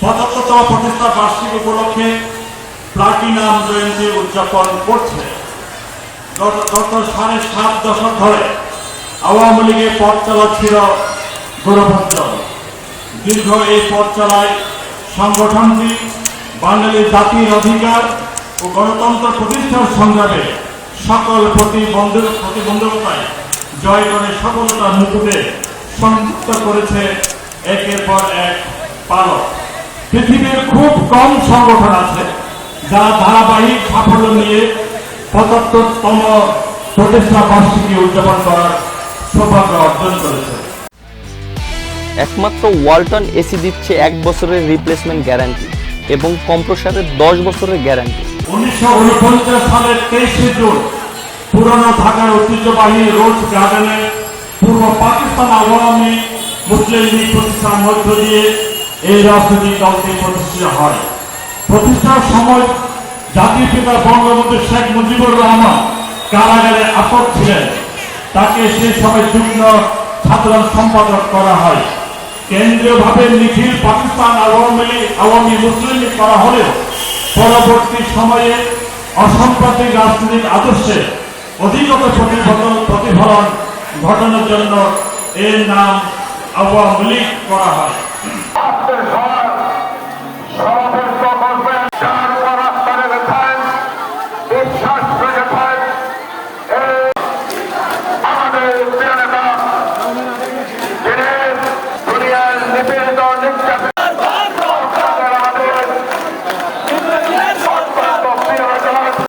পঁচাত্তরতম প্রতিষ্ঠা বার্ষিক উপলক্ষে প্লাটিনাম জয়ন্তী উদযাপন করছে। গত সাড়ে সাত দশক ধরে আওয়ামী লীগের পথ চালাচ্ছিল দীর্ঘ এই পথ চালায় সংগঠনটি বাঙালির জাতির অধিকার ও গণতন্ত্র প্রতিষ্ঠার সংগ্রামে সকল প্রতিবন্ধক প্রতিবন্ধকতায় জয় করে সফলতার মুকুটে সংযুক্ত করেছে একের পর এক পালক পৃথিবীর খুব কম সংগঠন আছে যারা ধারাবাহিক সাফল্য নিয়ে পঁচাত্তরতম প্রতিষ্ঠা বার্ষিকী উদযাপন করার সৌভাগ্য অর্জন করেছে। একমাত্র ওয়ালটন এসি দিচ্ছে এক বছরের রিপ্লেসমেন্ট গ্যারান্টি এবং কম্প্রসারের দশ বছরের গ্যারান্টি উনিশশো উনপঞ্চাশ সালের তেইশে ঐতিহ্যবাহী পূর্ব পাকিস্তান আওয়ামী মুসলিম হয়। প্রতিষ্ঠার সময় জাতির শেখ মুজিবুর রহমান কারাগারে আটক ছিলেন। তাকে সে সময় যুগ্ম সাধারণ সম্পাদক করা হয়। কেন্দ্রীয়ভাবে নিখিল পাকিস্তান আওয়ামী আওয়ামী মুসলিম করা হলেও পরবর্তী সময়ে অসাম্প্রদায়িক রাজনৈতিক আদর্শে অধিকত প্রতিফলন ঘটানোর জন্য এর নাম আওয়ামী লীগ করা হয়। দুনিয়ার নিপীড়িত